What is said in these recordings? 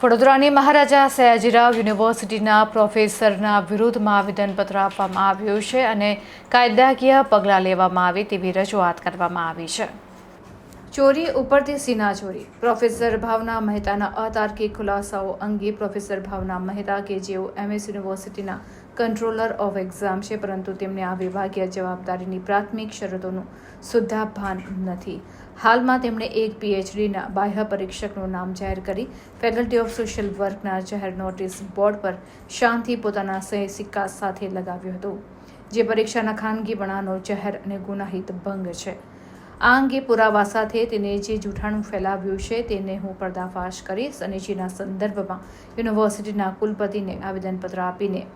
વડોદરાની મહારાજા સયાજીરાવ યુનિવર્સિટીના પ્રોફેસરના વિરુદ્ધમાં આવેદનપત્ર આપવામાં આવ્યું છે અને કાયદાકીય પગલાં લેવામાં આવે તેવી રજૂઆત કરવામાં આવી છે. ચોરી ઉપરથી સીના ચોરી. પ્રોફેસર ભાવના મહેતાના અતાર્કિક ખુલાસાઓ અંગે પ્રોફેસર ભાવના મહેતા કે જેઓ એમએસ યુનિવર્સિટીના કંટ્રોલર ઓફ એક્ઝામ છે, પરંતુ તેમને આ વિભાગીય જવાબદારીની પ્રાથમિક શરતોનું સુદ્ધા ભાન નથી. હાલમાં તેમણે એક પીએચડીના બાહ્ય પરીક્ષકનું નામ જાહેર કરી ફેકલ્ટી ઓફ સોશિયલ વર્કના જાહેર નોટિસ બોર્ડ પર શાંતિ પોતાના સહી સિક્કા સાથે લગાવ્યું હતું, જે પરીક્ષાના ખાનગીપણાનો જાહેર અને ગુનાહિત ભંગ છે. આ અંગે પુરાવા સાથે તેને જે જૂઠાણું ફેલાવ્યું છે, તેને હું પર્દાફાશ કરીશ અને જેના સંદર્ભમાં યુનિવર્સિટીના કુલપતિને આવેદનપત્ર આપીને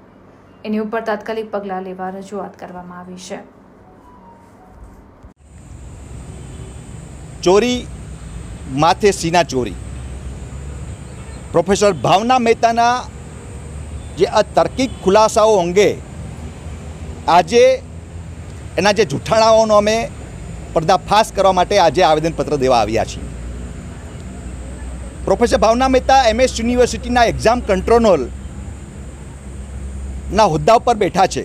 એની ઉપર તાત્કાલિક પગલાં લેવા રજૂઆત કરવામાં આવી છે. ચોરી, માથે સીના ચોરી. પ્રોફેસર ભાવના મહેતાના જે આ તાર્કિક ખુલાસાઓ અંગે આજે એના જે જૂઠાણાઓનો અમે પર્દાફાશ કરવા માટે આજે આવેદનપત્ર દેવા આવ્યા છીએ. પ્રોફેસર ભાવના મહેતા એમએસ યુનિવર્સિટીના એક્ઝામ કંટ્રોલ ના હોદ્દા ઉપર બેઠા છે.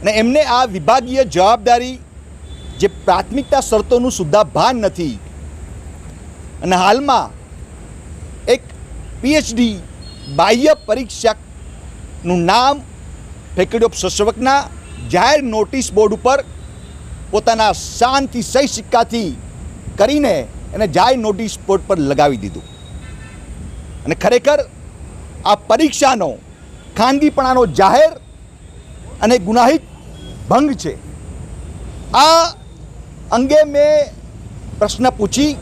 અને એમને આ વિભાગીય જવાબદારી જે પ્રાથમિકતા શરતોનું સુદ્ધા ભાન નથી. અને હાલમાં એક પીએચડી બાહ્ય પરીક્ષકનું નામ ફેકલ્ટી ઓફ સોશિયલ જાહેર નોટિસ બોર્ડ ઉપર પોતાના શાંતિ સહી સિક્કાથી કરીને એને જાહેર નોટિસ બોર્ડ પર લગાવી દીધું. અને ખરેખર આ પરીક્ષાનો ખાનગીપણાનો જાહેર અને ગુનાહિત ભંગ છે. આ અંગે મેં પ્રશ્ન પૂછી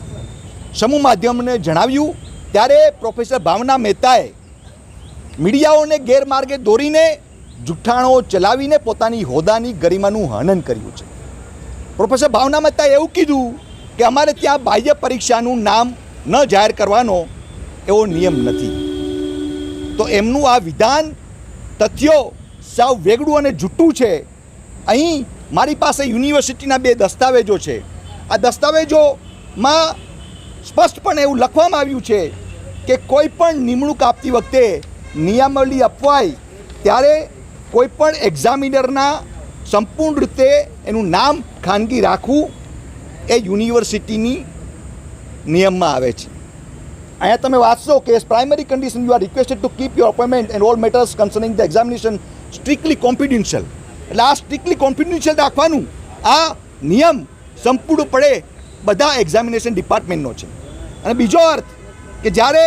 સમૂહ માધ્યમને જણાવ્યું, ત્યારે પ્રોફેસર ભાવના મહેતાએ મીડિયાઓને ગેરમાર્ગે દોરીને જુઠ્ઠાણો ચલાવીને પોતાની હોદાની ગરિમાનું હનન કર્યું છે. પ્રોફેસર ભાવના મહેતાએ એવું કીધું કે અમારે ત્યાં બાહ્ય પરીક્ષાનું નામ ન જાહેર કરવાનો એવો નિયમ નથી. તો એમનું આ વિધાન તથ્યો સાવ વેગળું અને જૂઠું છે. અહીં મારી પાસે યુનિવર્સિટીના બે દસ્તાવેજો છે. આ દસ્તાવેજોમાં સ્પષ્ટપણે એવું લખવામાં આવ્યું છે કે કોઈ પણ નિમણૂક આપતી વખતે નિયમાવલી અપવાય ત્યારે કોઈ પણ એક્ઝામિનરના સંપૂર્ણ રીતે એનું નામ ખાનગી રાખવું એ યુનિવર્સિટીની નિયમમાં આવે છે. અહીંયા તમે વાંચશો કે primary condition you are requested to keep your appointment and all matters concerning the examination strictly confidential એટલે આ સ્ટ્રિક્ટલી કોન્ફિડન્શિયલ રાખવાનું આ નિયમ સંપૂર્ણપણે બધા એક્ઝામિનેશન ડિપાર્ટમેન્ટનો છે. અને બીજો અર્થ કે જ્યારે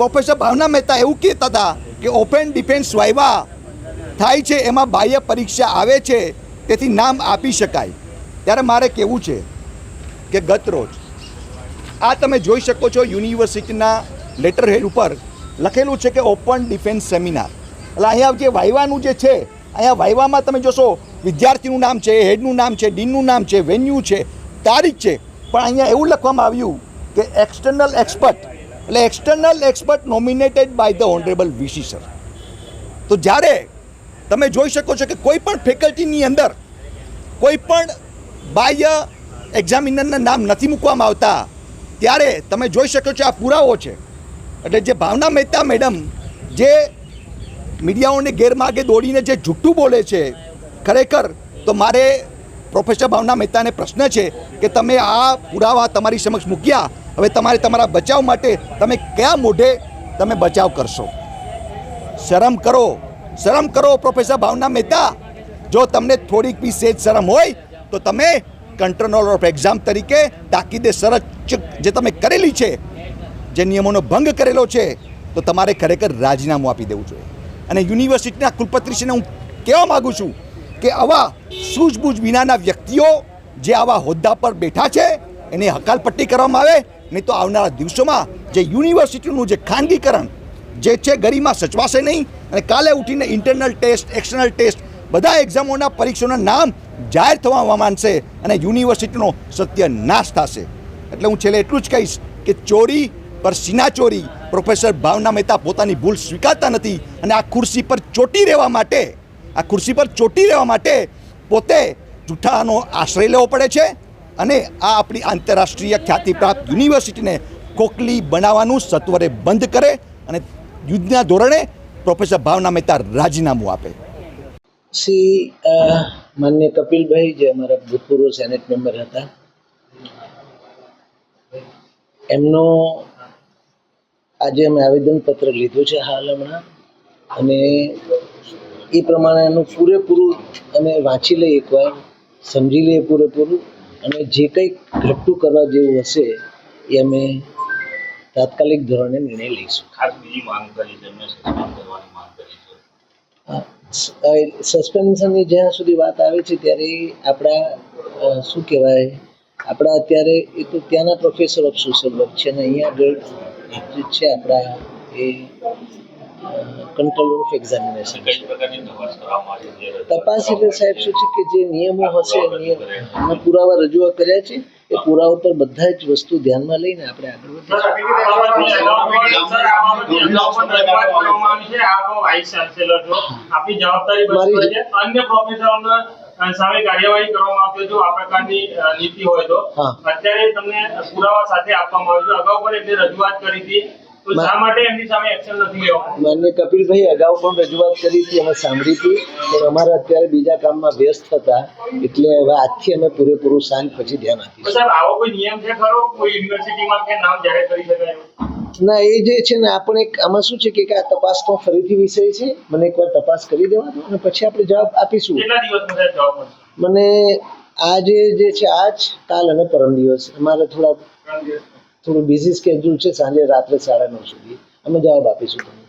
પ્રોફેસર ભાવના મહેતા એવું કહેતા હતા કે ઓપન ડિફેન્સ વાયવા થાય છે, એમાં બાહ્ય પરીક્ષા આવે છે, તેથી નામ આપી શકાય. ત્યારે મારે કહેવું છે કે ગત રોજ આ તમે જોઈ શકો છો યુનિવર્સિટીના લેટર હેડ ઉપર લખેલું છે કે ઓપન ડિફેન્સ સેમિનાર. એટલે અહીંયા જે વાયવાનું જે છે, અહીંયા વાયવામાં તમે જોશો, વિદ્યાર્થીનું નામ છે, હેડનું નામ છે, ડીનનું નામ છે, વેન્યુ છે, તારીખ છે. પણ અહીંયા એવું લખવામાં આવ્યું કે એક્સટર્નલ એક્સપર્ટ એટલે external expert nominated by the honourable VC sir તો જ્યારે તમે જોઈ શકો છો કે કોઈ પણ ફેકલ્ટીની અંદર કોઈ પણ બાહ્ય એક્ઝામિનરના નામ નથી મૂકવામાં આવતા ત્યારે તમે જોઈ શકો છો આ પુરાવો છે. એટલે જે ભાવના મહેતા મેડમ જે મીડિયાઓને ગેરમાર્ગે દોડીને જે જૂઠું બોલે છે, ખરેખર તો મારે પ્રોફેસર ભાવના મહેતાને પ્રશ્ન છે કે તમે આ પુરાવા તમારી સમક્ષ મૂક્યા, હવે તમારે તમારા બચાવ માટે તમે કયા મોઢે તમે બચાવ કરશો? શરમ કરો શરમ કરો પ્રોફેસર ભાવના મહેતા. જો તમને થોડીક બી સેજ શરમ હોય, તો તમે કંટ્રોલર ઓફ એક્ઝામ તરીકે તાકીદે શરત જે તમે કરેલી છે, જે નિયમોનો ભંગ કરેલો છે, તો તમારે ખરેખર રાજીનામું આપી દેવું જોઈએ. અને યુનિવર્સિટીના કુલપતિશ્રીને હું કહેવા માગું છું કે આવા સૂઝબૂઝ વિનાના વ્યક્તિઓ જે આવા હોદ્દા પર બેઠા છે, એની હકાલપટ્ટી કરવામાં આવે, નહીં તો આવનારા દિવસોમાં જે યુનિવર્સિટીનું જે ખાનગીકરણ જે છે ગરિમા સચવાશે નહીં. અને કાલે ઉઠીને ઇન્ટરનલ ટેસ્ટ એક્સટર્નલ ટેસ્ટ બધા એક્ઝામોના પરીક્ષાઓના નામ જાહેર થવા માંડશે અને યુનિવર્સિટીનો સત્ય નાશ થશે. એટલે હું છેલ્લે એટલું જ કહીશ કે ચોરી પર સીના ચોરી પ્રોફેસર ભાવના મહેતા પોતાની ભૂલ સ્વીકારતા નથી અને આ ખુરશી પર ચોટી રહેવા માટે, આ ખુરશી પર ચોટી રહેવા માટે પોતે જૂઠાનો આશ્રય લેવો પડે છે અને આ આપણી આંતરરાષ્ટ્રીય ખ્યાતિપ્રાપ્ત યુનિવર્સિટીને કોકલી બનાવવાનું સત્વરે બંધ કરે અને યુદ્ધના ધોરણે પ્રોફેસર ભાવના મહેતા રાજીનામું આપે. અ, માન્ય કપિલભાઈ જે અમારા ભૂતપૂર્વ સેનેટ મેમ્બર હતા એમનો આજે અમે આવેદનપત્ર લીધું છે હાલ હમણાં. અને એ પ્રમાણે એનું પૂરેપૂરું અમે વાંચી લઈએ એકવાર સમજી લઈએ પૂરેપૂરું. અને જે કંઈક ઘટતું કરવા જેવું હશે એ અમે તાત્કાલિક ધોરણે નિર્ણય લઈશું. ખાસ બીજી માંગ કરી છે એમને સસ્પેન્ડ કરવાની માંગ કરી છે સસ્પેન્શનની જ્યાં સુધી વાત આવે છે ત્યારે આપણા શું કહેવાય, આપણા અત્યારે એ તો ત્યાંના પ્રોફેસર ઓફ સોશિયલ વર્ક છે અને અહીંયા આગળ છે આપણા એ કંટ્રોલ ઓફ એક્ઝામિનેશન તપાસ એટલે સાહેબ શું છે કે જે નિયમો હશે, નિયમ અમે પુરાવા રજૂઆત કર્યા છે. એ પુરાવો પર બધા જ વસ્તુ ધ્યાનમાં લઈને આપણે આગળ વધીશું આપની જવાબદારી બનતી હોય છે અન્ય પ્રોફેસરોને અ, સામે કાર્યવાહી કરવામાં આવતી હોય જો આ પ્રકારની નીતિ હોય તો અત્યારે તમને પુરાવા સાથે આપવામાં આવ્યું છે અગાઉ પણ એમને રજૂઆત કરી હતી માન્ય કપિલભાઈ અગાઉ પણ રજૂઆત કરી હતી અમે સાંભળી હતી પણ અમારા અત્યારે બીજા કામમાં વ્યસ્ત હતા એટલે હવે આજથી અમે પૂરેપૂરું સાંજ પછી ધ્યાન આપીશું? ના એ જે છે ને આપણે એક આમાં શું છે કે આ તપાસનો ફરીથી વિષય છે મને એકવાર તપાસ કરી દેવાનો અને પછી આપણે જવાબ આપીશું. મને આજે જે છે આજ કાલ અને પરમ દિવસ. અમારે થોડા થોડું બિઝી સ્કેડ્યુલ છે સાંજે રાત્રે સાડા નવ સુધી. અમે જવાબ આપીશું તમને.